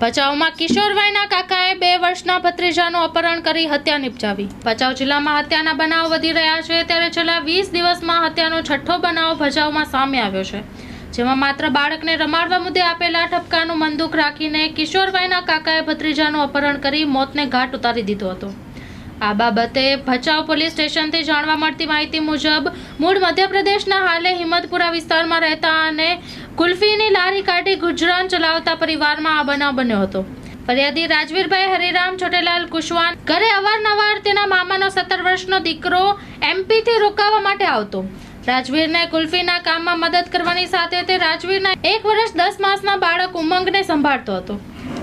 ભચાઉમાં કિશોરભાઈના કાકાએ બે વર્ષના ભત્રીજાનું અપહરણ કરી હત્યા નિપજાવી. ભચાઉ જિલ્લામાં હત્યાના બનાવ વધી રહ્યા છે ત્યારે છેલ્લા વીસ દિવસમાં હત્યાનો છઠ્ઠો બનાવ ભચાઉમાં સામે આવ્યો છે. જેમાં માત્ર બાળકને રમાડવા મુદ્દે આપેલા ઠપકાનું મંદુક રાખીને કિશોરભાઈના કાકાએ ભત્રીજાનું અપહરણ કરી મોતને ઘાટ ઉતારી દીધો હતો. આ બાબતે ભચાઉ પોલીસ સ્ટેશનથી જાણવા મળતી માહિતી મુજબ મૂળ મધ્યપ્રદેશના હાલે હિંમતપુરા વિસ્તારમાં રહેતા અને કુલ્ફીની લારી કાઢી ગુજરાન ચલાવતા પરિવારમાં આ બનાવ બન્યો હતો. ફરિયાદી રાજવીરભાઈ હરિરામ છોટેલાલ કુશવાન ઘરે અવારનવાર તેના મામાનો સત્તર વર્ષનો દીકરો એમપીથી રોકાવા માટે આવતો. રાજવીરને કુલ્ફીના કામમાં મદદ કરવાની સાથે તે રાજવીરના એક વર્ષ દસ માસના બાળક ઉમંગને સંભાળતો હતો.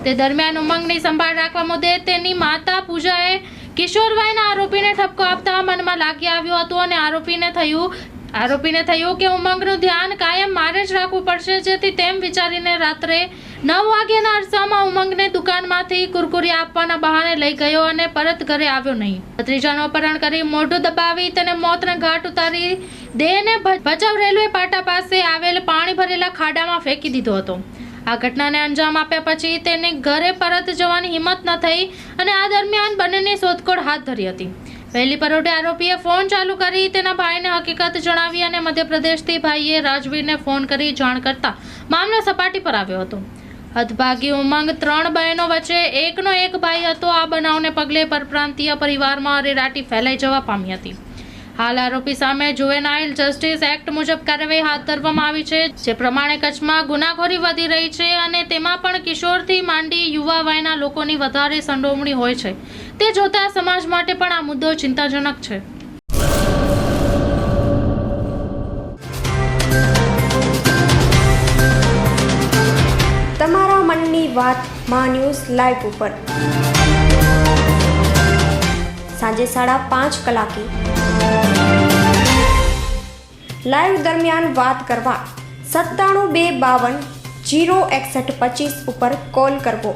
તે દરમિયાન ઉમંગની સંભાળ રાખવા મુદ્દે તેની માતા પૂજાએ કિશોરભાઈના આરોપીને ઠપકો આપતા મનમાં લાગી આવ્યું હતું અને આરોપીને થયું આરોપીને થયું કે ઉમંગનું ધ્યાન જ રાખવું પડશે, જેથી તેમ વિચારીને રાત્રે નવ વાગ્યાના અરસામાં ઉમંગને દુકાનમાંથી કુરકુરી આપવાના બહાને લઈ ગયો અને પરત ઘરે આવ્યો નહીં. ભત્રીજાનું અપહરણ કરી મોઢું દબાવી તેને મોતને ઘાટ ઉતારી દેહને ભચાવ રેલવે પાટા પાસે આવેલ પાણી ભરેલા ખાડામાં ફેંકી દીધો હતો. આ ઘટનાને અંજામ આપ્યા પછી તેને ઘરે પરત જવાની હિંમત ન થઈ અને આ દરમિયાન બંનેની શોધખોળ હાથ ધરી હતી. વહેલી પરોઢે આરોપીએ ફોન ચાલુ કરી તેના ભાઈને હકીકત જણાવી અને મધ્યપ્રદેશથી ભાઈએ રાજવીરને ફોન કરી જાણ કરતા મામલો સપાટી પર આવ્યો હતો. હદભાગી ઉમંગ ત્રણ બહેનો વચ્ચે એકનો એક ભાઈ હતો. આ બનાવને પગલે પરપ્રાંતીય પરિવારમાં અરેરાટી ફેલાઈ જવા પામી હતી. હાલ આરોપી સામે જુવેનાઇલ જસ્ટિસ એક્ટ મુજબ કાર્યવાહી હાથ ધરવામાં આવી છે, જે પ્રમાણે કચ્છમાં ગુનાખોરી વધી રહી છે અને તેમાં પણ કિશોરથી માંડી યુવા વયના લોકોની વધારે સંડોવણી હોય છે. તે જોતા સમાજ માટે પણ આ મુદ્દો ચિંતાજનક છે. તમારા મનની વાત મા ન્યૂઝ લાઈવ ઉપર. સાંજે સાડા પાંચ કલાકે. લાઈવ દરમિયાન વાત કરવા સત્તાણું બે બાવન જીરો એકસઠ પચીસ ઉપર કોલ કરવો.